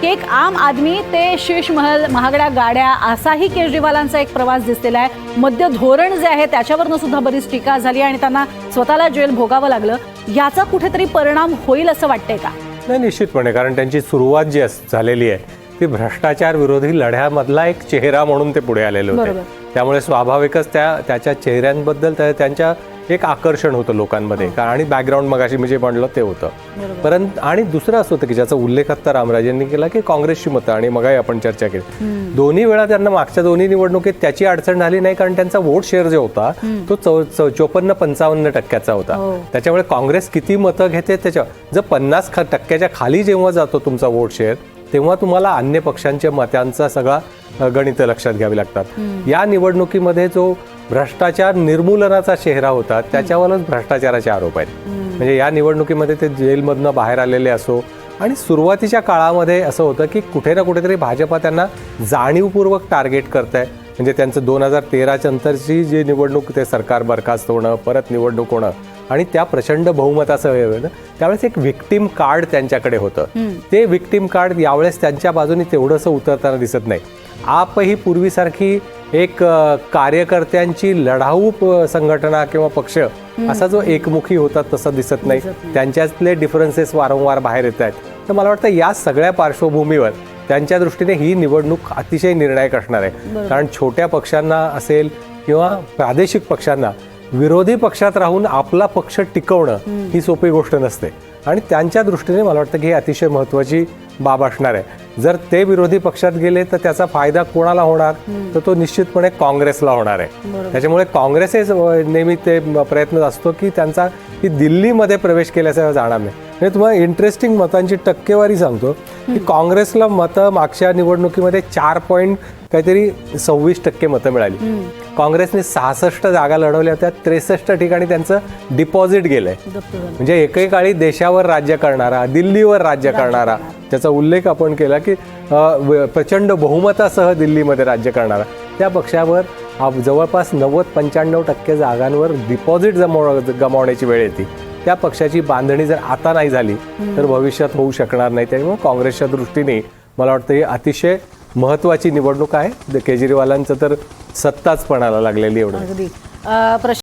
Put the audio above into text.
की एक आम आदमी ते शेष महल महागड्या गाड्या असाही केजरीवालांचा एक प्रवास दिसलेला आहे. मद्य धोरण जे आहे त्याच्यावरनं सुद्धा बरीच टीका झाली आणि त्यांना स्वतःला जेल भोगावं लागलं. याचा कुठेतरी परिणाम होईल असं वाटतंय का? नाही निश्चितपणे कारण त्यांची सुरुवात जी झालेली आहे ती भ्रष्टाचार विरोधी लढ्यामधला एक चेहरा म्हणून ते पुढे आलेले होते. त्यामुळे स्वाभाविकच त्या त्याच्या चेहऱ्यांबद्दल त्या- त्यांच्या एक आकर्षण होतं लोकांमध्ये. का- आणि बॅकग्राऊंड मगाशी मी जे म्हणलं ते होतं. परंतु आणि दुसरं असं होतं की ज्याचा उल्लेख आता रामराजेंनी केला की काँग्रेसची मतं आणि मगाही आपण चर्चा केली. दोन्ही वेळा त्यांना मागच्या दोन्ही निवडणुकीत त्याची अडचण झाली नाही कारण त्यांचा वोट शेअर जो होता तो चोपन्न पंचावन्न टक्क्याचा होता. हो. त्याच्यामुळे काँग्रेस किती मतं घेते त्याच्या जर पन्नास टक्क्याच्या खाली जेव्हा जातो तुमचा वोट शेअर तेव्हा तुम्हाला अन्य पक्षांच्या मतांचा सगळा गणितं लक्षात घ्यावी लागतात. या निवडणुकीमध्ये जो भ्रष्टाचार निर्मूलनाचा चेहरा होता त्याच्यावरच भ्रष्टाचाराचे आरोप आहेत. म्हणजे या निवडणुकीमध्ये ते जेलमधनं बाहेर आलेले असो आणि सुरुवातीच्या काळामध्ये असं होतं की कुठे ना कुठेतरी भाजपा त्यांना जाणीवपूर्वक टार्गेट करत आहे म्हणजे त्यांचं दोन हजार तेराच्या नंतरची जी निवडणूक ते सरकार बरखास्त होणं परत निवडणूक होणं आणि त्या प्रचंड बहुमताचं हे होतं, त्यावेळेस एक विक्टीम कार्ड त्यांच्याकडे होतं. ते विक्टीम कार्ड यावेळेस त्यांच्या बाजूने तेवढंसं उतरताना दिसत नाही. आपही पूर्वीसारखी एक कार्यकर्त्यांची लढाऊ संघटना किंवा पक्ष असा जो एकमुखी होता तसा दिसत नाही. त्यांच्यातले डिफरन्सेस वारंवार बाहेर येत आहेत. तर मला वाटतं या सगळ्या पार्श्वभूमीवर त्यांच्या दृष्टीने ही निवडणूक अतिशय निर्णायक असणार आहे. कारण छोट्या पक्षांना असेल किंवा प्रादेशिक पक्षांना विरोधी पक्षात राहून आपला पक्ष टिकवणं ही सोपी गोष्ट नसते. आणि त्यांच्या दृष्टीने मला वाटतं की ही अतिशय महत्त्वाची बाब असणार आहे. जर ते विरोधी पक्षात गेले तर त्याचा फायदा कोणाला होणार? तर तो निश्चितपणे काँग्रेसला होणार आहे. त्याच्यामुळे काँग्रेसच नेहमी ते प्रयत्न असतो की त्यांचा की दिल्लीमध्ये प्रवेश केल्याचं जाणार नाही. म्हणजे तुम्हाला इंटरेस्टिंग मतांची टक्केवारी सांगतो की काँग्रेसला मतं मागच्या निवडणुकीमध्ये चार पॉईंट काहीतरी सव्वीस टक्के मतं मिळाली. काँग्रेसने सहासष्ट जागा लढवल्या होत्या त्रेसष्ट ठिकाणी त्यांचं डिपॉझिट गेलंय. म्हणजे एकेकाळी देशावर राज्य करणारा दिल्लीवर राज्य करणारा त्याचा उल्लेख आपण केला की प्रचंड बहुमतासह दिल्लीमध्ये राज्य करणारा. त्या पक्षावर जवळपास नव्वद पंच्याण्णव टक्के जागांवर डिपॉझिट जमव गमावण्याची वेळ येते. त्या पक्षाची बांधणी जर आता नाही झाली तर भविष्यात होऊ शकणार नाही. त्यामुळे काँग्रेसच्या दृष्टीने मला वाटतं ही अतिशय महत्त्वाची निवडणूक आहे. केजरीवालांचं तर सत्ताच पणाला लागलेली एवढं. अगदी. अ,